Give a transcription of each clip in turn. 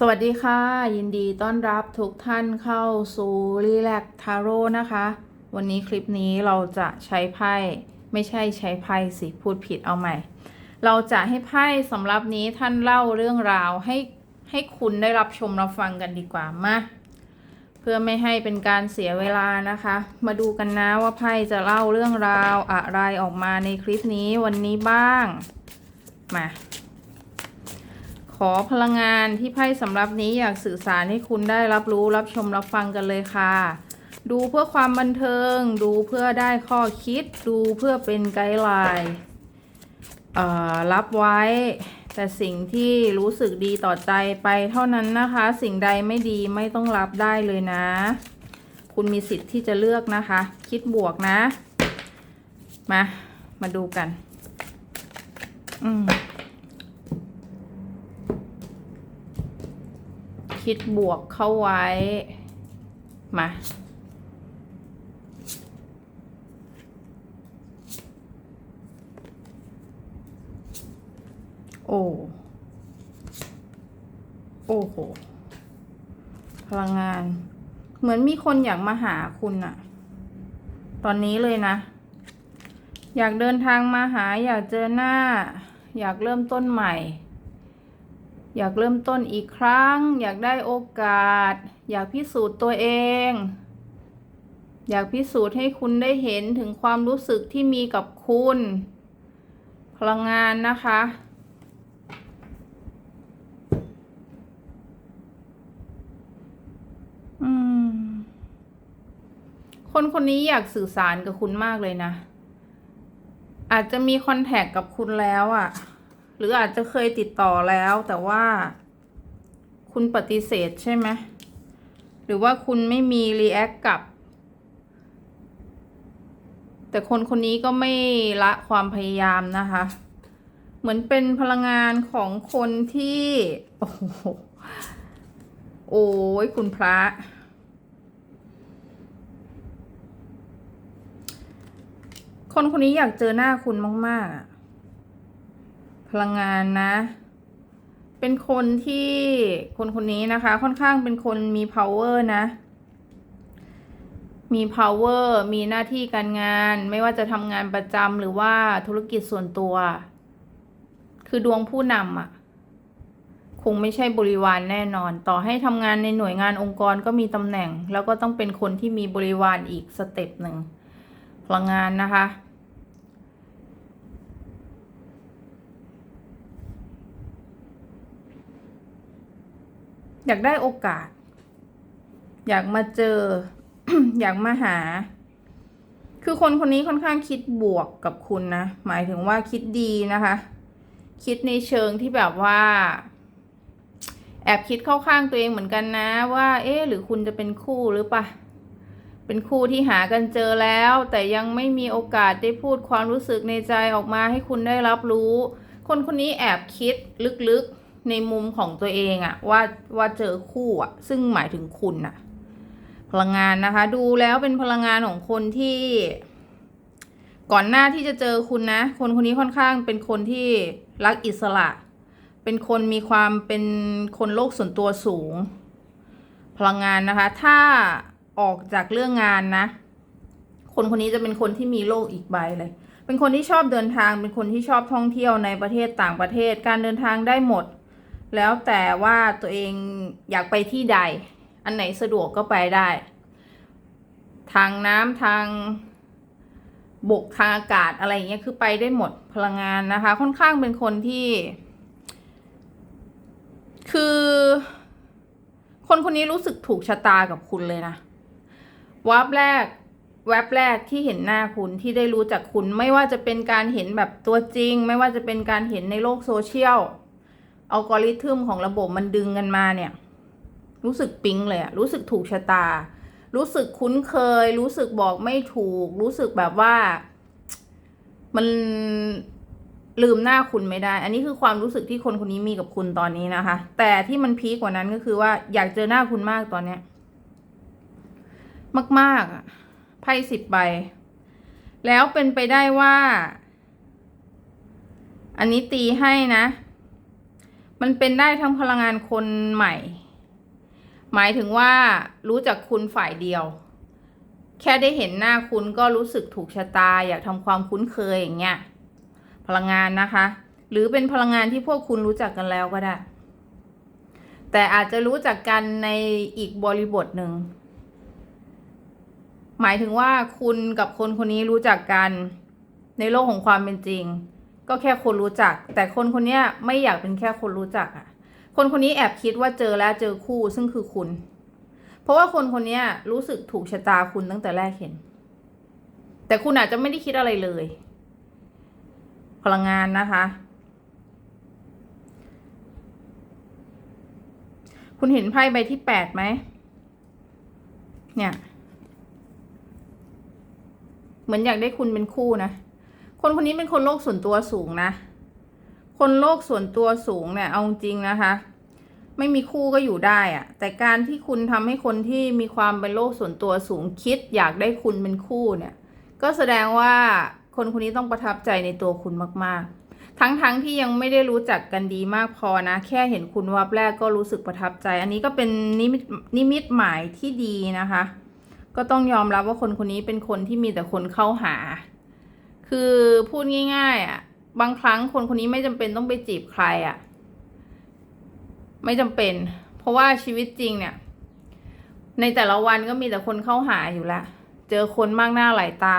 สวัสดีค่ะ ยินดีต้อนรับทุกท่านเข้าสู่รีแลกทาโร่นะคะ วันนี้คลิปนี้เราจะใช้ไพ่ไม่ใช่ใช้ไพ่สิพูดผิดเอาใหม่ เราจะให้ไพ่สำหรับนี้ท่านเล่าเรื่องราวให้ให้คุณได้รับชมรับฟังกันดีกว่ามาเพื่อไม่ให้เป็นการเสียเวลานะคะ มาดูกันนะว่าไพ่จะเล่าเรื่องราวอะไรออกมาในคลิปนี้วันนี้บ้างมา ขอพลังงานที่ไพ่สำหรับนี้อยากสื่อสารให้คุณได้รับรู้รับชมรับฟังกันเลยค่ะ ดูเพื่อความบันเทิง ดูเพื่อได้ข้อคิด ดูเพื่อเป็นไกด์ไลน์รับไว้ แต่สิ่งที่รู้สึกดีต่อใจไปเท่านั้นนะคะ สิ่งใดไม่ดีไม่ต้องรับได้เลยนะ คุณมีสิทธิ์ที่จะเลือกนะคะ คิดบวกนะ มา มาดูกัน อืม คิดบวกเข้าไว้ มา โอ้ โอ้โห พลังงาน เหมือนมีคนอยากมาหาคุณอะตอนนี้เลยนะ อยากเดินทางมาหา อยากเจอหน้า อยากเริ่มต้นใหม่ อยากเริ่มต้นอีกครั้ง อยากได้โอกาส อยากพิสูจน์ตัวเอง อยากพิสูจน์ให้คุณได้เห็นถึงความรู้สึกที่มีกับคุณ พลังงานนะคะคนคนนี้อยากสื่อสารกับคุณมากเลยนะ อาจจะมีคอนแทคกับคุณแล้วอะ่ะ หรืออาจจะเคยติดต่อแล้วแต่ว่า คุณปฏิเสธใช่ไหมหรือว่าคุณไม่มีรีแอคกับ แต่คนคนนี้ก็ไม่ละความพยายามนะคะ เหมือนเป็นพลังงานของคนที่ โอ้โหโอ้ยคุณพระคนคนนี้อยากเจอหน้าคุณมาก ๆ พลังงานนะ เป็นคนที่คนคนนี้นะคะ ค่อนข้างเป็นคนมี power นะ มี power มีหน้าที่การงาน ไม่ว่าจะทำงานประจำหรือว่าธุรกิจส่วนตัว คือดวงผู้นำอะ่ะคงไม่ใช่บริวารแน่นอน ต่อให้ทำงานในหน่วยงานองค์กรก็มีตำแหน่ง แล้วก็ต้องเป็นคนที่มีบริวารอีกสเต็ปหนึ่งพลังงานนะคะ อยากได้โอกาส อยากมาเจอ อยากมาหา คือคนคนนี้ค่อนข้างคิดบวกกับคุณนะ หมายถึงว่าคิดดีนะคะ คิดในเชิงที่แบบว่า แอบคิดเข้าข้างตัวเองเหมือนกันนะ ว่า เอ๊ะหรือคุณจะเป็นคู่หรือปะเป็นคู่ที่หากันเจอแล้ว แต่ยังไม่มีโอกาสได้พูดความรู้สึกในใจออกมาให้คุณได้รับรู้ คนคนนี้แอบคิดลึกๆ ในมุมของตัวเองอะว่าว่าเจอคู่อะซึ่งหมายถึงคุณอะพลังงานนะคะ ดูแล้วเป็นพลังงานของคนที่ ก่อนหน้าที่จะเจอคุณนะ คนคนนี้ค่อนข้างเป็นคนที่รักอิสระ เป็นคนมีความเป็นคนโลกส่วนตัวสูง พลังงานนะคะ ถ้าออกจากเรื่องงานนะ คนคนนี้จะเป็นคนที่มีโลกอีกใบเลยเป็นคนที่ชอบเดินทาง เป็นคนที่ชอบท่องเที่ยวในประเทศต่างประเทศ การเดินทางได้หมด แล้วแต่ว่าตัวเองอยากไปที่ใด อันไหนสะดวกก็ไปได้ ทางน้ำทางบกทางอากาศอะไรอย่างเงี้ยคือไปได้หมดพลังงานนะคะ ค่อนข้างเป็นคนที่ คือ คนคนนี้รู้สึกถูกชะตากับคุณเลยนะวับแรกแวบแรกที่เห็นหน้าคุณที่ได้รู้จักคุณไม่ว่าจะเป็นการเห็นแบบตัวจริง ไม่ว่าจะเป็นการเห็นในโลกโซเชียล อัลกอริทึมของระบบมันดึงกันมาเนี่ย รู้สึกปิ๊งเลยอะรู้สึกถูกชะตา รู้สึกคุ้นเคย รู้สึกบอกไม่ถูก รู้สึกแบบว่า มันลืมหน้าคุณไม่ได้ อันนี้คือความรู้สึกที่คนคนนี้มีกับคุณตอนนี้นะคะ แต่ที่มันพีกกว่านั้นก็คือว่าอยากเจอหน้าคุณมากตอนเนี้ย มากๆอะไพ่สิบใบ แล้วเป็นไปได้ว่า อันนี้ตีให้นะ มันเป็นได้ทั้งพลังงานคนใหม่ หมายถึงว่ารู้จักคุณฝ่ายเดียว แค่ได้เห็นหน้าคุณก็รู้สึกถูกชะตา อยากทำความคุ้นเคยอย่างเงี้ย พลังงานนะคะ หรือเป็นพลังงานที่พวกคุณรู้จักกันแล้วก็ได้ แต่อาจจะรู้จักกันในอีกบริบทหนึ่ง หมายถึงว่าคุณกับคนคนนี้รู้จักกันในโลกของความเป็นจริง ก็แค่คนรู้จัก แต่คนคนนี้ไม่อยากเป็นแค่คนรู้จักอะคนคนนี้แอบคิดว่าเจอแล้วเจอคู่ซึ่งคือคุณ เพราะว่าคนคนนี้รู้สึกถูกชะตาคุณตั้งแต่แรกเห็น แต่คุณอาจจะไม่ได้คิดอะไรเลย พลังงานนะคะ คุณเห็นไพ่ใบที่แปดไหม เนี่ย เหมือนอยากได้คุณเป็นคู่นะ คนคนนี้เป็นคนโลกส่วนตัวสูงนะ คนโลกส่วนตัวสูงเนี่ยเอาจริงนะคะ ไม่มีคู่ก็อยู่ได้อะแต่การที่คุณทำให้คนที่มีความเป็นโลกส่วนตัวสูงคิด อยากได้คุณเป็นคู่เนี่ย ก็แสดงว่าคนคนนี้ต้องประทับใจในตัวคุณมากๆ ทั้งๆทที่ยังไม่ได้รู้จักกันดีมากพอนะ แค่เห็นคุณวับแรกก็รู้สึกประทับใจ อันนี้ก็เป็นนิมิตนิมิตหมายที่ดีนะคะ ก็ต้องยอมรับว่าคนคนนี้เป็นคนที่มีแต่คนเข้าหา คือพูดง่าย ๆ อะ บางครั้งคนคนนี้ไม่จำเป็นต้องไปจีบใครอะ ไม่จำเป็น เพราะว่าชีวิตจริงเนี่ย ในแต่ละวันก็มีแต่คนเข้าหาอยู่แล้วเจอคนมากหน้าหลายตา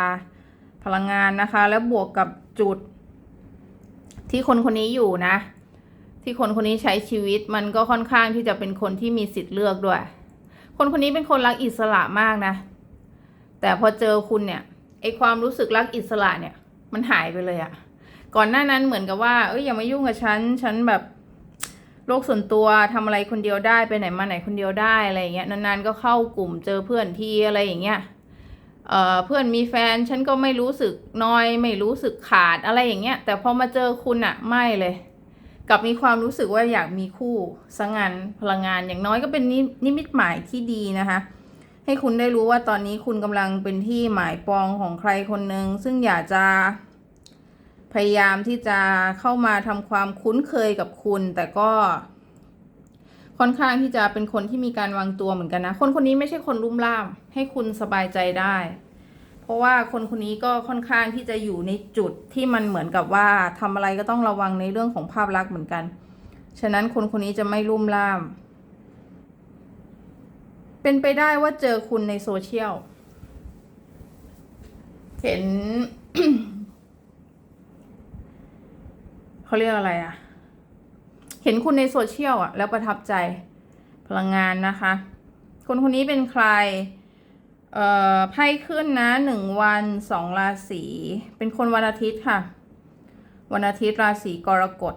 พลังงานนะคะ แล้วบวกกับจุด ที่คนคนนี้อยู่นะ ที่คนคนนี้ใช้ชีวิตมันก็ค่อนข้างที่จะเป็นคนที่มีสิทธิ์เลือกด้วย คนคนนี้เป็นคนรักอิสระมากนะ แต่พอเจอคุณเนี่ย ไอความรู้สึกรักอิสระเนี่ย มันหายไปเลยอะก่อนหน้านั้นเหมือนกับว่าเอ้ยอย่ามายุ่งกับฉันฉันแบบโลกส่วนตัวทำอะไรคนเดียวได้ไปไหนมาไหนคนเดียวได้อะไรเงี้ยนานๆก็เข้ากลุ่มเจอเพื่อนทีอะไรอย่างเงี้ยเอ่อเพื่อนมีแฟนฉันก็ไม่รู้สึกน้อยไม่รู้สึกขาดอะไรอย่างเงี้ยแต่พอมาเจอคุณอะไม่เลยกลับมีความรู้สึกว่าอยากมีคู่สังงานพลังงานอย่างน้อยก็เป็นนิมิตหมายที่ดีนะคะ ให้คุณได้รู้ว่าตอนนี้คุณกำลังเป็นที่หมายปองของใครคนหนึ่งซึ่งอยากจะพยายามที่จะเข้ามาทำความคุ้นเคยกับคุณ แต่ก็ค่อนข้างที่จะเป็นคนที่มีการวางตัวเหมือนกันนะ คนคนนี้ไม่ใช่คนรุ่มร่าม ให้คุณสบายใจได้ เพราะว่าคนคนนี้ก็ค่อนข้างที่จะอยู่ในจุดที่มันเหมือนกับว่าทำอะไรก็ต้องระวังในเรื่องของภาพลักษณ์เหมือนกัน ฉะนั้นคนคนนี้จะไม่รุ่มร่าม เป็นไปได้ว่าเจอคุณในโซเชียล เห็น เขาเรียกอะไรอะเห็นคุณในโซเชียลอะแล้วประทับใจพลังงานนะคะ คนคนนี้เป็นใคร เอ่อ ไพ่ขึ้นนะหนึ่งวันสองราศี เป็นคนวันอาทิตย์ค่ะ วันอาทิตย์ราศีกรกฎ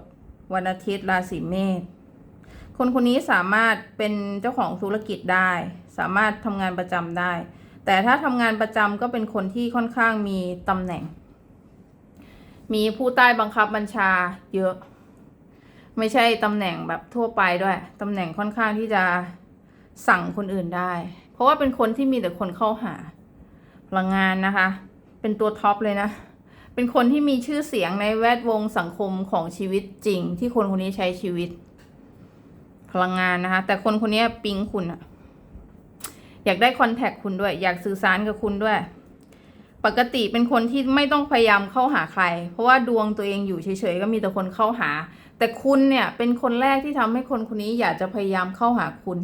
วันอาทิตย์ราศีเมษ คนคนนี้สามารถเป็นเจ้าของธุรกิจได้ สามารถทำงานประจำได้ แต่ถ้าทำงานประจำก็เป็นคนที่ค่อนข้างมีตำแหน่ง มีผู้ใต้บังคับบัญชาเยอะ ไม่ใช่ตำแหน่งแบบทั่วไปด้วยตำแหน่งค่อนข้างที่จะสั่งคนอื่นได้ เพราะว่าเป็นคนที่มีแต่คนเข้าหาพลังงานนะคะ เป็นตัวท็อปเลยนะ เป็นคนที่มีชื่อเสียงในแวดวงสังคมของชีวิตจริง ที่คนคนนี้ใช้ชีวิต พลังงานนะคะ แต่คนคนนี้ปิ๊งคุณอะอยากได้คอนแทคคุณด้วย อยากสื่อสารกับคุณด้วย ปกติเป็นคนที่ไม่ต้องพยายามเข้าหาใคร เพราะว่าดวงตัวเองอยู่เฉยๆก็มีแต่คนเข้าหา แต่คุณเนี่ยเป็นคนแรกที่ทำให้คนคนนี้อยากจะพยายามเข้าหาคุณ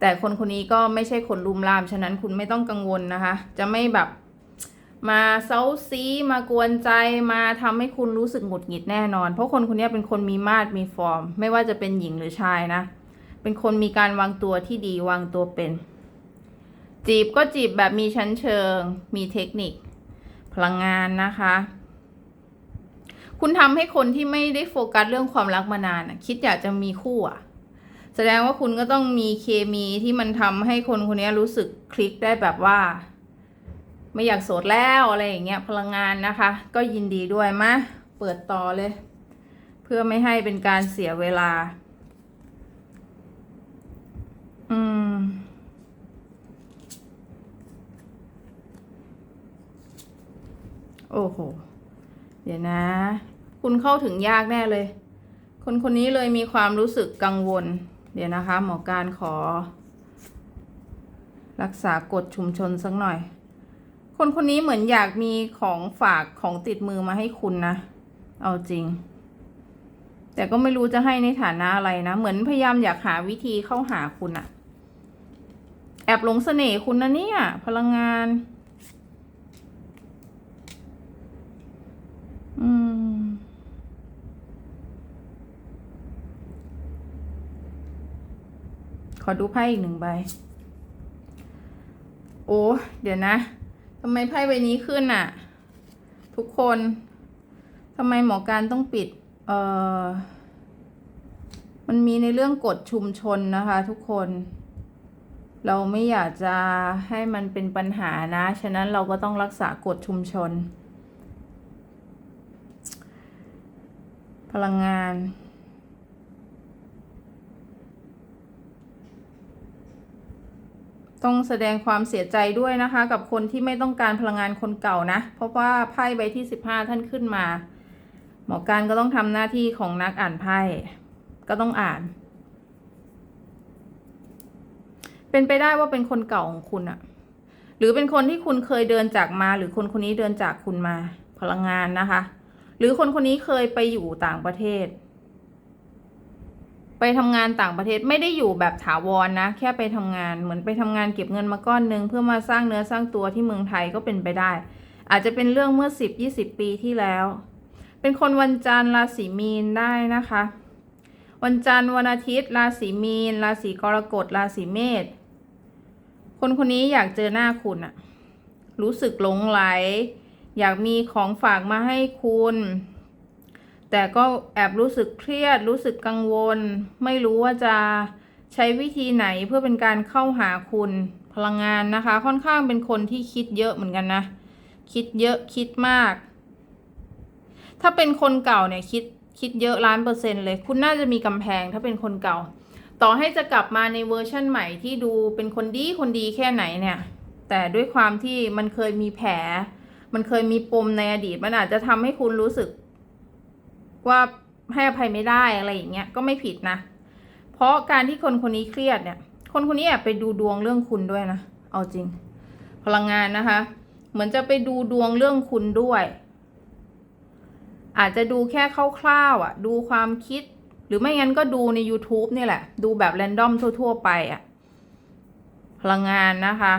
แต่คนคนนี้ก็ไม่ใช่คนรุมราม ฉะนั้นคุณไม่ต้องกังวลนะคะ จะไม่แบบ มาเซาซีมากวนใจมาทำให้คุณรู้สึกหงุดหงิดแน่นอน เพราะคนคนนี้เป็นคนมีมาดมีฟอร์ม ไม่ว่าจะเป็นหญิงหรือชายนะ เป็นคนมีการวางตัวที่ดีวางตัวเป็น จีบก็จีบแบบมีชั้นเชิง มีเทคนิค พลังงานนะคะ คุณทำให้คนที่ไม่ได้โฟกัสเรื่องความรักมานานคิดอยากจะมีคู่อะแสดงว่าคุณก็ต้องมีเคมีที่มันทำให้คนคนนี้รู้สึกคลิกได้แบบว่า ไม่อยากโสดแล้วอะไรอย่างเงี้ยพลังงานนะคะ ก็ยินดีด้วยมาเปิดต่อเลย เพื่อไม่ให้เป็นการเสียเวลา อืม โอ้โห เดี๋ยวนะ คุณเข้าถึงยากแน่เลย คนคนนี้เลยมีความรู้สึกกังวล เดี๋ยวนะคะ หมอการขอ รักษากฎชุมชนสักหน่อย คนคนนี้เหมือนอยากมีของฝากของติดมือมาให้คุณนะ เอาจริง แต่ก็ไม่รู้จะให้ในฐานะอะไรนะ เหมือนพยายามอยากหาวิธีเข้าหาคุณอะแอบหลงเสน่ห์คุณนะเนี่ย พลังงาน อืม ขอดูไพ่อีกหนึ่งใบ โอ้ เดี๋ยวนะ ทำไมไพ่ใบนี้ขึ้นอะ ทุกคนทำไมหมอการต้องปิด เอ่อ มันมีในเรื่องกฎชุมชนนะคะทุกคน เราไม่อยากจะให้มันเป็นปัญหานะ ฉะนั้นเราก็ต้องรักษากฎชุมชน พลังงาน ต้องแสดงความเสียใจด้วยนะคะ กับคนที่ไม่ต้องการพลังงานคนเก่านะ เพราะว่าไพ่ใบที่สิบห้าท่านขึ้นมา หมอการก็ต้องทำหน้าที่ของนักอ่านไพ่ก็ต้องอ่าน เป็นไปได้ว่าเป็นคนเก่าของคุณอะหรือเป็นคนที่คุณเคยเดินจากมา หรือคนคนนี้เดินจากคุณมาพลังงานนะคะ หรือคนคนนี้เคยไปอยู่ต่างประเทศ ไปทำงานต่างประเทศไม่ได้อยู่แบบถาวรนนะ แค่ไปทำงานเหมือนไปทำงานเก็บเงินมาก้อนหนึ่งเพื่อมาสร้างเนื้อสร้างตัวที่เมืองไทยก็เป็นไปได้ อาจจะเป็นเรื่องเมื่อสิบยี่สิบปีที่แล้ว เป็นคนวันจันทร์ราศีมีนได้นะคะ วันจันทร์วันอาทิตย์ ราศีมีน ราศีกรกฎราศีเมษคนคนนี้อยากเจอหน้าคุณอะรู้สึกหลงไหล อยากมีของฝากมาให้คุณ แต่ก็แอบรู้สึกเครียด รู้สึกกังวล ไม่รู้ว่าจะใช้วิธีไหนเพื่อเป็นการเข้าหาคุณพลังงานนะคะ ค่อนข้างเป็นคนที่คิดเยอะเหมือนกันนะ คิดเยอะคิดมาก ถ้าเป็นคนเก่าเนี่ยคิดคิดเยอะล้านเปอร์เซ็นต์เลย คุณน่าจะมีกำแพงถ้าเป็นคนเก่า ต่อให้จะกลับมาในเวอร์ชั่นใหม่ที่ดูเป็นคนดีคนดีแค่ไหนเนี่ย แต่ด้วยความที่มันเคยมีแผล มันเคยมีปมในอดีต มันอาจจะทำให้คุณรู้สึก ว่าให้อภัยไม่ได้อะไรอย่างเงี้ยก็ไม่ผิดนะ เพราะการที่คนคนนี้เครียดเนี่ย คนคนนี้แอบไปดูดวงเรื่องคุณด้วยนะ เอาจริง พลังงานนะคะ เหมือนจะไปดูดวงเรื่องคุณด้วย อาจจะดูแค่คร่าวๆอะ ดูความคิด หรือไม่งั้นก็ดูใน YouTube นี่แหละ ดูแบบแรนดอมทั่ว ๆ ไปอะ พลังงานนะคะ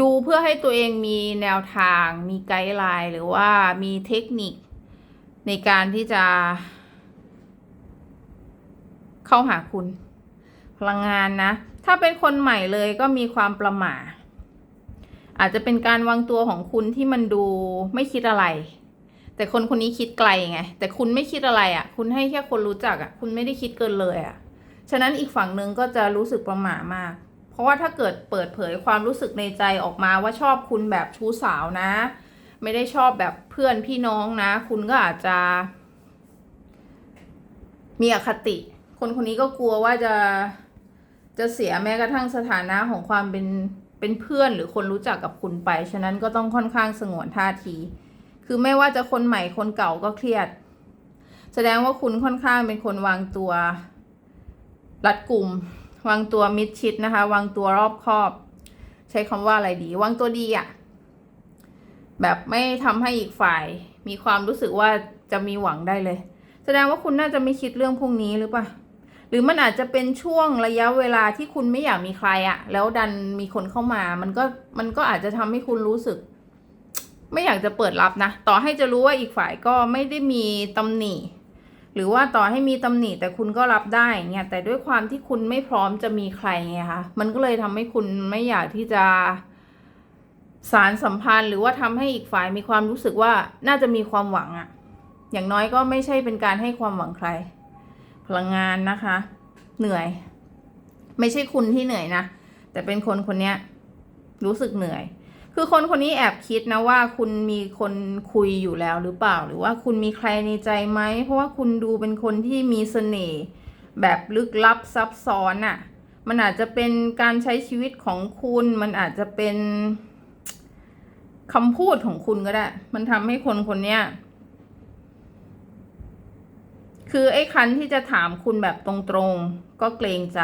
ดูเพื่อให้ตัวเองมีแนวทาง มีไกด์ไลน์หรือว่ามีเทคนิค ในการที่จะ เข้าหาคุณ พลังงานนะ ถ้าเป็นคนใหม่เลยก็มีความประหม่า อาจจะเป็นการวางตัวของคุณที่มันดูไม่คิดอะไร แต่คนคนนี้คิดไกลไง แต่คุณไม่คิดอะไรอะ่ะ คุณให้แค่คนรู้จักอะ่ะ คุณไม่ได้คิดเกินเลยอะ่ะ ฉะนั้นอีกฝั่งหนึ่งก็จะรู้สึกประหม่ามากเพราะว่าถ้าเกิดเปิดเผยความรู้สึกในใจออกมาว่าชอบคุณแบบชู้สาวนะ ไม่ได้ชอบแบบเพื่อนพี่น้องนะ คุณก็อาจจะ มีอคติ คนคนนี้ก็กลัวว่าจะจะเสียแม้กระทั่งสถานะของความเป็นเป็นเพื่อนหรือคนรู้จักกับคุณไป ฉะนั้นก็ต้องค่อนข้างสงวนท่าที คือไม่ว่าจะคนใหม่คนเก่าก็เครียด แสดงว่าคุณค่อนข้างเป็นคนวางตัวรัดกลุ่ม วางตัวมิดชิดนะคะ วางตัวรอบคอบ ใช้คำว่าอะไรดี วางตัวดีอะ แบบไม่ทำให้อีกฝ่าย มีความรู้สึกว่าจะมีหวังได้เลย แสดงว่าคุณน่าจะไม่คิดเรื่องพวกนี้หรือเปล่าหรือมันอาจจะเป็นช่วงระยะเวลาที่คุณไม่อยากมีใครอะแล้วดันมีคนเข้ามา มันก็มันก็อาจจะทำให้คุณรู้สึก ไม่อยากจะเปิดรับนะ ต่อให้จะรู้ว่าอีกฝ่ายก็ไม่ได้มีตำหนิ หรือว่าต่อให้มีตำหนิ แต่คุณก็รับได้เงี้ยแต่ด้วยความที่คุณไม่พร้อมจะมีใครไงคะมันก็เลยทำให้คุณไม่อยากที่จะ สารสัมพันธ์หรือว่าทำให้อีกฝ่ายมีความรู้สึกว่าน่าจะมีความหวังอะอย่างน้อยก็ไม่ใช่เป็นการให้ความหวังใคร พลังงานนะคะ เหนื่อย ไม่ใช่คุณที่เหนื่อยนะ แต่เป็นคนคนนี้รู้สึกเหนื่อย คือคนคนนี้แอบคิดนะว่าคุณมีคนคุยอยู่แล้วหรือเปล่า หรือว่าคุณมีใครในใจไหม เพราะว่าคุณดูเป็นคนที่มีเสน่ห์แบบลึกลับซับซ้อนอะ่ะ มันอาจจะเป็นการใช้ชีวิตของคุณ มันอาจจะเป็น คำพูดของคุณก็ได้ มันทำให้คนคนเนี้ยคือไอ้คันที่จะถามคุณแบบตรงๆ ก็เกรงใจ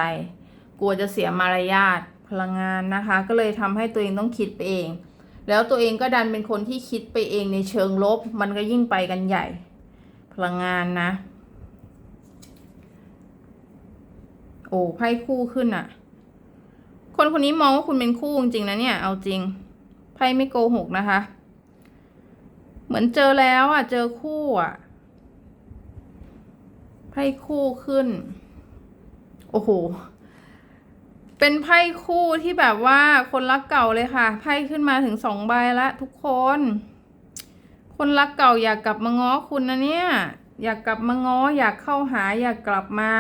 กลัวจะเสียมารยาทพลังงานนะคะ ก็เลยทำให้ตัวเองต้องคิดไปเอง แล้วตัวเองก็ดันเป็นคนที่คิดไปเองในเชิงลบ มันก็ยิ่งไปกันใหญ่ พลังงานนะ โอ้ไพ่คู่ขึ้นอะคนคนนี้มองว่าคุณเป็นคู่จริงๆนะเนี่ย เอาจริง ไพ่ไม่โกหกนะคะ เหมือนเจอแล้วอะ เจอคู่อะ ไพ่คู่ขึ้น โอ้โห เป็นไพ่คู่ที่แบบว่าคนรักเก่าเลยค่ะ ไพ่ขึ้นมาถึงสองใบละทุกคน คนรักเก่าอยากกลับมาง้อคุณนะเนี่ย อยากกลับมาง้อ อยากเข้าหา อยากกลับมา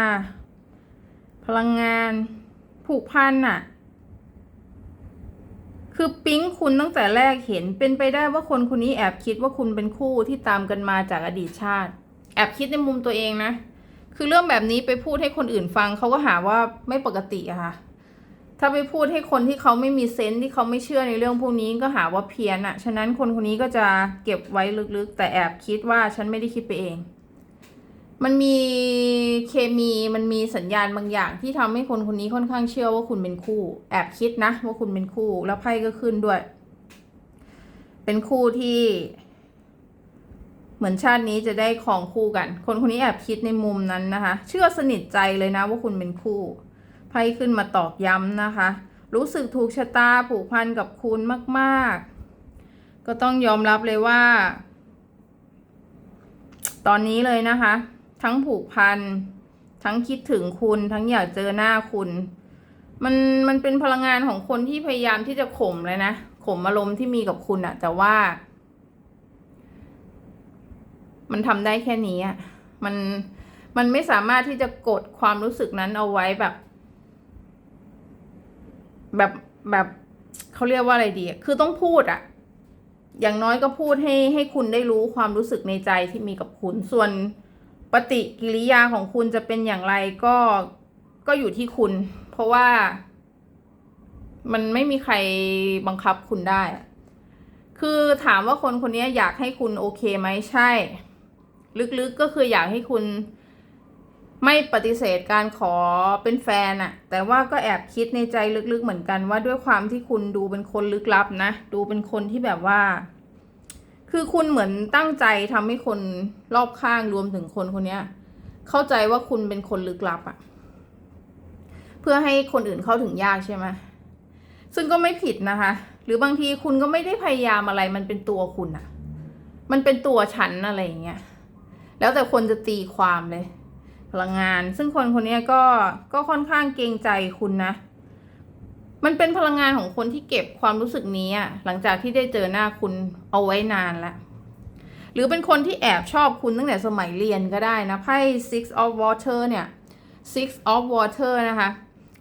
พลังงานผูกพันอะ คือปิ๊งคุณตั้งแต่แรกเห็นเป็นไปได้ว่าคนคนนี้แอบคิดว่าคุณเป็นคู่ที่ตามกันมาจากอดีตชาติ แอบคิดในมุมตัวเองนะ คือเรื่องแบบนี้ไปพูดให้คนอื่นฟังเขาก็หาว่าไม่ปกติอะค่ะ ถ้าไปพูดให้คนที่เขาไม่มีเซนส์ที่เขาไม่เชื่อในเรื่องพวกนี้ก็หาว่าเพี้ยนอะฉะนั้นคนคนนี้ก็จะเก็บไว้ลึกๆ แต่แอบคิดว่าฉันไม่ได้คิดไปเอง มันมีเคมีมันมีสัญญาณบางอย่าง ที่ทำให้คนคนนี้ค่อนข้างเชื่อว่าคุณเป็นคู่ แอบคิดนะ ว่าคุณเป็นคู่แล้วไพ่ก็ขึ้นด้วย เป็นคู่ที่ เหมือนชาตินี้จะได้ครองคู่กัน คนคนนี้แอบคิดในมุมนั้นนะคะ เชื่อสนิทใจเลยนะว่าคุณเป็นคู่ไพ่ขึ้นมาตอกย้ำนะคะ รู้สึกถูกชะตาผูกพันกับคุณมาก ๆ ก็ต้องยอมรับเลยว่า ตอนนี้เลยนะคะ ทั้งผูกพัน ทั้งคิดถึงคุณ ทั้งอยากเจอหน้าคุณ มันมันเป็นพลังงานของคนที่พยายามที่จะข่มเลยนะข่มอารมณ์ที่มีกับคุณอะแต่ว่า มันทำได้แค่นี้อะมันมันไม่สามารถที่จะกดความรู้สึกนั้นเอาไว้แบบ แบบแบบเขาเรียกว่าอะไรดีอะคือต้องพูดอะอย่างน้อยก็พูดให้ให้คุณได้รู้ความรู้สึกในใจที่มีกับคุณ ส่วน ปฏิกิริยาของคุณจะเป็นอย่างไรก็ก็อยู่ที่คุณ เพราะว่า มันไม่มีใครบังคับคุณได้ คือถามว่าคนคนนี้อยากให้คุณโอเคไหมใช่ ลึกๆก็คืออยากให้คุณไม่ปฏิเสธการขอเป็นแฟนอะแต่ว่าก็แอบคิดในใจลึกๆเหมือนกันว่าด้วยความที่คุณดูเป็นคนลึกลับนะ ดูเป็นคนที่แบบว่า คือคุณเหมือนตั้งใจทำให้คนรอบข้างรวมถึงคนคนเนี้ย เข้าใจว่าคุณเป็นคนลึกลับอะเพื่อให้คนอื่นเข้าถึงยากใช่ไหมซึ่งก็ไม่ผิดนะคะ หรือบางทีคุณก็ไม่ได้พยายามอะไร มันเป็นตัวคุณอะมันเป็นตัวฉันอะไรอย่างเงี้ย แล้วแต่คนจะตีความเลย พลังงาน ซึ่งคนคนนี้ก็ก็ค่อนข้างเกรงใจคุณนะ มันเป็นพลังงานของคนที่เก็บความรู้สึกนี้อะหลังจากที่ได้เจอหน้าคุณเอาไว้นานแล้วหรือเป็นคนที่แอบชอบคุณตั้งแต่สมัยเรียนก็ได้นะไพ่ six of water เนี่ย six of water นะคะ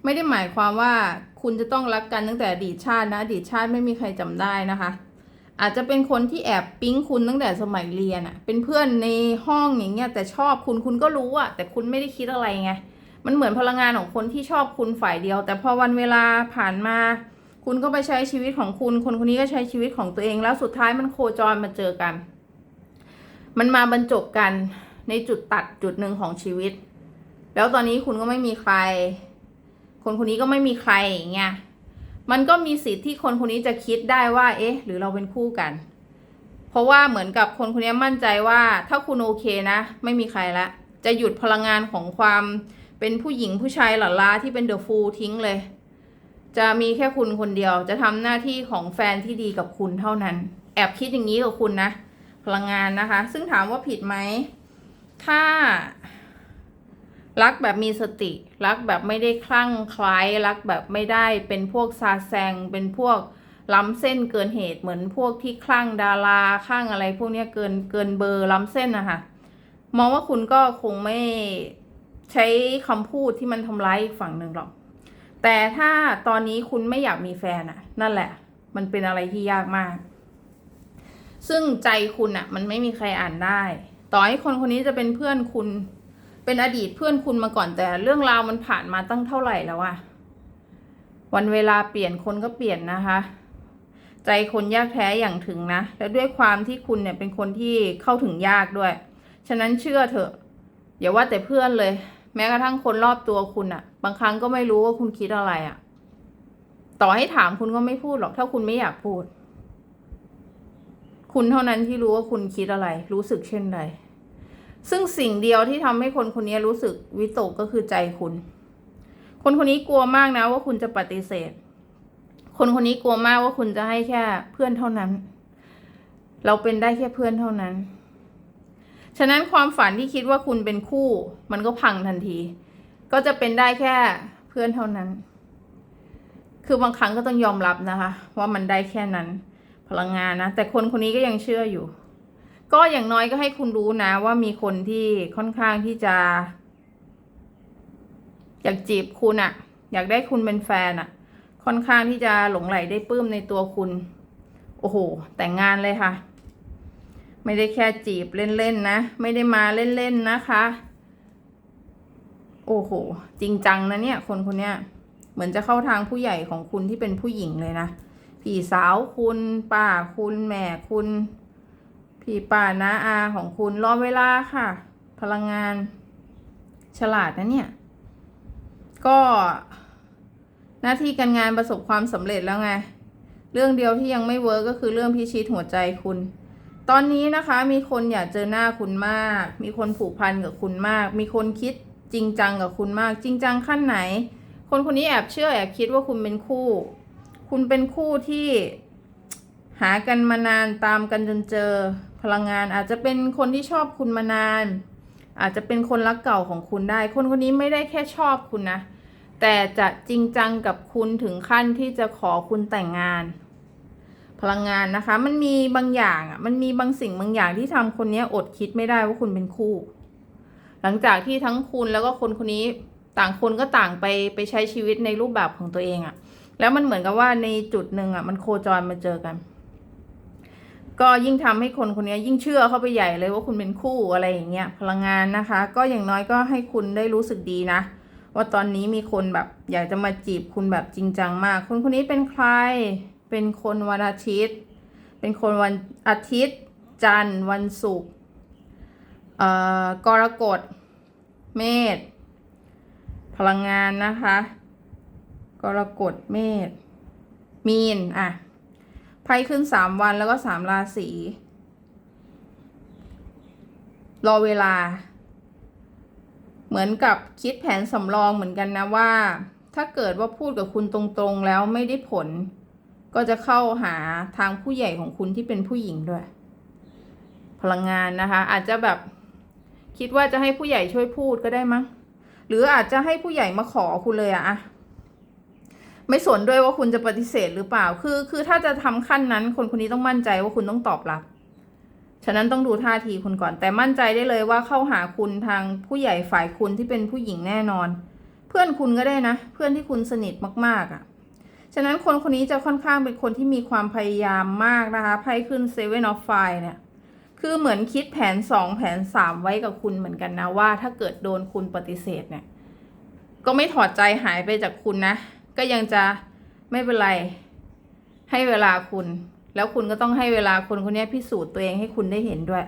ไม่ได้หมายความว่าคุณจะต้องรักกันตั้งแต่อดีตชาตินะอดีตชาติไม่มีใครจำได้นะคะ อาจจะเป็นคนที่แอบปิ๊งคุณตั้งแต่สมัยเรียนอะเป็นเพื่อนในห้องอย่างเงี้ยแต่ชอบคุณคุณก็รู้อะแต่คุณไม่ได้คิดอะไรไง มันเหมือนพลังงานของคนที่ชอบคุณฝ่ายเดียว แต่พอวันเวลาผ่านมา คุณก็ไปใช้ชีวิตของคุณ คนคนนี้ก็ใช้ชีวิตของตัวเอง แล้วสุดท้ายมันโคจรมาเจอกัน มันมาบรรจบกันในจุดตัดจุดหนึ่งของชีวิต แล้วตอนนี้คุณก็ไม่มีใคร คนคนนี้ก็ไม่มีใครอย่างเงี้ยมันก็มีสิทธิ์ที่คนคนนี้จะคิดได้ว่า เอ๊ะ หรือเราเป็นคู่กัน เพราะว่าเหมือนกับคนคนนี้มั่นใจว่า ถ้าคุณโอเคนะ ไม่มีใครละ จะหยุดพลังงานของความ เป็นผู้หญิงผู้ชายหล่าลาที่เป็นเดอะฟูลทิ้งเลย จะมีแค่คุณคนเดียว จะทำหน้าที่ของแฟนที่ดีกับคุณเท่านั้น แอบคิดอย่างนี้กับคุณนะ พลังงานนะคะ ซึ่งถามว่าผิดไหม ถ้า รักแบบมีสติ รักแบบไม่ได้คลั่งคล้าย รักแบบไม่ได้เป็นพวกซาแซง เป็นพวกล้ำเส้นเกินเหตุเหมือนพวกที่คลั่งดาราคลั่งอะไร พวกนี้เกินเกินเบอร์ล้ำเส้นนะคะมองว่าคุณก็คงไม่ ใช้คำพูดที่มันทำร้ายอีกฝั่งหนึ่งหรอก แต่ถ้าตอนนี้คุณไม่อยากมีแฟนอะนั่นแหละ มันเป็นอะไรที่ยากมาก ซึ่งใจคุณอะมันไม่มีใครอ่านได้ ต่อให้คนคนนี้จะเป็นเพื่อนคุณ เป็นอดีตเพื่อนคุณมาก่อนแต่เรื่องราวมันผ่านมาตั้งเท่าไหร่แล้วอะวันเวลาเปลี่ยนคนก็เปลี่ยนนะคะ ใจคนยากแท้อย่างถึงนะ และด้วยความที่คุณเนี่ยเป็นคนที่เข้าถึงยากด้วย ฉะนั้นเชื่อเถอะอย่าว่าแต่เพื่อนเลย แม้กระทั่งคนรอบตัวคุณอะบางครั้งก็ไม่รู้ว่าคุณคิดอะไรอะต่อให้ถามคุณก็ไม่พูดหรอกถ้าคุณไม่อยากพูด คุณเท่านั้นที่รู้ว่าคุณคิดอะไร รู้สึกเช่นใด ซึ่งสิ่งเดียวที่ทำให้คนคนนี้รู้สึกวิตกก็คือใจคุณ คนคนนี้กลัวมากนะว่าคุณจะปฏิเสธ คนคนนี้กลัวมากว่าคุณจะให้แค่เพื่อนเท่านั้น เราเป็นได้แค่เพื่อนเท่านั้น ฉะนั้นความฝันที่คิดว่าคุณเป็นคู่ มันก็พังทันที ก็จะเป็นได้แค่เพื่อนเท่านั้น คือบางครั้งก็ต้องยอมรับนะคะ ว่ามันได้แค่นั้น พลังงานนะ แต่คนคนนี้ก็ยังเชื่ออยู่ ก็อย่างน้อยก็ให้คุณรู้นะ ว่ามีคนที่ค่อนข้างที่จะ อยากจีบคุณอะอยากได้คุณเป็นแฟนอะค่อนข้างที่จะหลงไหลได้ปลื้มในตัวคุณ โอ้โห แต่งงานเลยค่ะ ไม่ได้แค่จีบเล่นๆนะ ไม่ได้มาเล่นๆนะคะ โอ้โห จริงจังนะเนี่ย คนคนเนี้ยเหมือนจะเข้าทางผู้ใหญ่ของคุณที่เป็นผู้หญิงเลยนะพี่สาวคุณป้าคุณแม่คุณพี่ป้าน้าอาของคุณรอเวลาค่ะ พลังงาน ฉลาดนะเนี่ย ก็ หน้าที่การงานประสบความสำเร็จแล้วไง เรื่องเดียวที่ยังไม่เวิร์กก็คือเรื่องพิชิตหัวใจคุณ ตอนนี้นะคะมีคนอยากเจอหน้าคุณมาก มีคนผูกพันกับคุณมาก มีคนคิดจริงจังกับคุณมาก จริงจังขั้นไหน คนคนนี้แอบเชื่อแอบคิดว่าคุณเป็นคู่ คุณเป็นคู่ที่หากันมานานตามกันจนเจอพลังงานอาจจะเป็นคนที่ชอบคุณมานาน อาจจะเป็นคนรักเก่าของคุณได้ คนคนนี้ไม่ได้แค่ชอบคุณนะ แต่จะจริงจังกับคุณถึงขั้นที่จะขอคุณแต่งงาน พลังงานนะคะ มันมีบางอย่างอะ มันมีบางสิ่งบางอย่างที่ทำคนนี้อดคิดไม่ได้ว่าคุณเป็นคู่ หลังจากที่ทั้งคุณแล้วก็คนคนนี้ต่างคนก็ต่างไปไปใช้ชีวิตในรูปแบบของตัวเองอะ แล้วมันเหมือนกับว่าในจุดหนึ่งอะ มันโคจรมาเจอกัน ก็ยิ่งทำให้คนคนนี้ยิ่งเชื่อเข้าไปใหญ่เลยว่าคุณเป็นคู่อะไรอย่างเงี้ยพลังงานนะคะ ก็อย่างน้อยก็ให้คุณได้รู้สึกดีนะว่าตอนนี้มีคนแบบอยากจะมาจีบคุณแบบจริงจังมาก คนคนนี้เป็นใคร เป็นคนวันอาทิตย์ เป็นคนวันอาทิตย์ จันทร์ วันศุกร์เอ่อกรกฎ เมษ พลังงานนะคะ กรกฎ เมษ มีน อะ ไพ่ขึ้นสามวันแล้วก็สามราศีรอเวลา เหมือนกับคิดแผนสำรองเหมือนกันนะว่า ถ้าเกิดว่าพูดกับคุณตรงๆแล้วไม่ได้ผล ก็จะเข้าหาทางผู้ใหญ่ของคุณที่เป็นผู้หญิงด้วย พลังงานนะคะ อาจจะแบบคิดว่าจะให้ผู้ใหญ่ช่วยพูดก็ได้มั้งหรืออาจจะให้ผู้ใหญ่มาขอคุณเลยอะไม่สนด้วยว่าคุณจะปฏิเสธหรือเปล่า คือ คือถ้าจะทำขั้นนั้นคนคนนี้ต้องมั่นใจว่าคุณต้องตอบรับ ฉะนั้นต้องดูท่าทีคุณก่อน แต่มั่นใจได้เลยว่าเข้าหาคุณทางผู้ใหญ่ฝ่ายคุณที่เป็นผู้หญิงแน่นอน เพื่อนคุณก็ได้นะ เพื่อนที่คุณสนิทมากๆอะ่ะ ฉะนั้นคนคนนี้จะค่อนข้างเป็นคนที่มีความพยายามมากนะคะไพ่ขึ้น Seven of Fire เนี่ยคือเหมือนคิดแผนสองแผนสามไว้กับคุณเหมือนกันนะว่าถ้าเกิดโดนคุณปฏิเสธเนี่ย ก็ไม่ถอดใจหายไปจากคุณนะ ก็ยังจะไม่เป็นไร ให้เวลาคุณ แล้วคุณก็ต้องให้เวลาคนคนนี้พิสูจน์ตัวเองให้คุณได้เห็นด้วย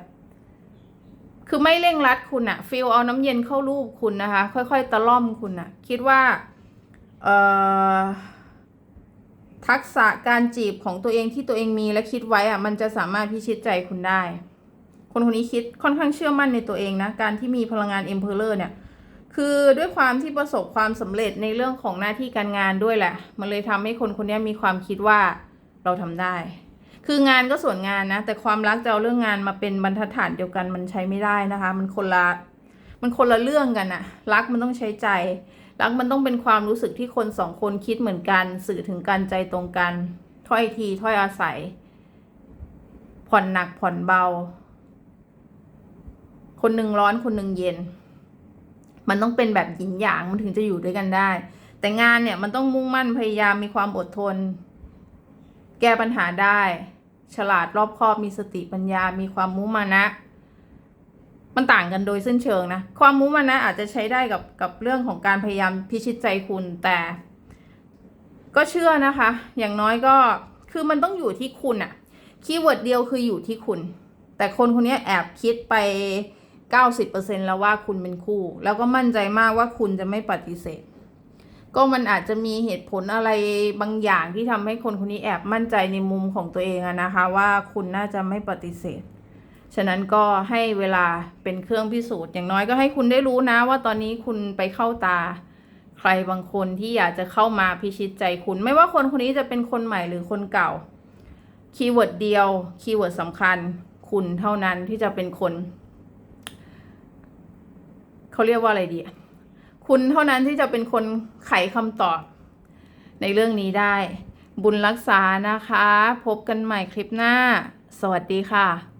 คือไม่เร่งรัดคุณอะฟิลเอาน้ำเย็นเข้ารูปคุณนะคะ ค่อยๆ ตะล่อมคุณอะคิดว่า เอ่อ ทักษะการจีบของตัวเองที่ตัวเองมีและคิดไว้อะมันจะสามารถพิชิตใจคุณได้ คนคนนี้คิดค่อนข้างเชื่อมั่นในตัวเองนะ การที่มีพลังงาน Emperor เยอร์เนี่ย คือด้วยความที่ประสบความสำเร็จในเรื่องของหน้าที่การงานด้วยแหละ มันเลยทำให้คนคนนี้มีความคิดว่าเราทำได้ คืองานก็ส่วนงานนะ แต่ความรักจะเอาเรื่องงานมาเป็นบรรทัดฐานเดียวกันมันใช้ไม่ได้นะคะ มันคนละ มันคนละเรื่องกันอะรักมันต้องใช้ใจ รักมันต้องเป็นความรู้สึกที่คนสองคนคิดเหมือนกัน สื่อถึงกันใจตรงกัน ถ้อยทีถ้อยอาศัย ผ่อนหนักผ่อนเบา คนหนึ่งร้อนคนหนึ่งเย็น มันต้องเป็นแบบหยินหยางมันถึงจะอยู่ด้วยกันได้ แต่งานเนี่ยมันต้องมุ่งมั่นพยายามมีความอดทน แก้ปัญหาได้ ฉลาดรอบคอบมีสติปัญญา มีความมุมานะ มันต่างกันโดยสิ้นเชิงนะ ความมุมานะอาจจะใช้ได้กับกับเรื่องของการพยายามพิชิตใจคุณแต่ ก็เชื่อนะคะ อย่างน้อยก็คือมันต้องอยู่ที่คุณอะคีย์เวิร์ดเดียวคืออยู่ที่คุณ แต่คนคนนี้แอบคิดไป 90%แล้วว่าคุณเป็นคู่ แล้วก็มั่นใจมากว่าคุณจะไม่ปฏิเสธ ก็มันอาจจะมีเหตุผลอะไรบางอย่างที่ทำให้คนคนนี้แอบมั่นใจในมุมของตัวเองอะนะคะ ว่าคุณน่าจะไม่ปฏิเสธ ฉะนั้นก็ให้เวลาเป็นเครื่องพิสูจน์ อย่างน้อยก็ให้คุณได้รู้นะว่าตอนนี้คุณไปเข้าตา ใครบางคนที่อยากจะเข้ามาพิชิตใจคุณ ไม่ว่าคนคนนี้จะเป็นคนใหม่หรือคนเก่า คีย์เวิร์ดเดียว คีย์เวิร์ดสำคัญ คุณเท่านั้นที่จะเป็นคน เขาเรียกว่าอะไรดี คุณเท่านั้นที่จะเป็นคนไขคำตอบ ในเรื่องนี้ได้ บุญรักษานะคะ พบกันใหม่คลิปหน้า สวัสดีค่ะ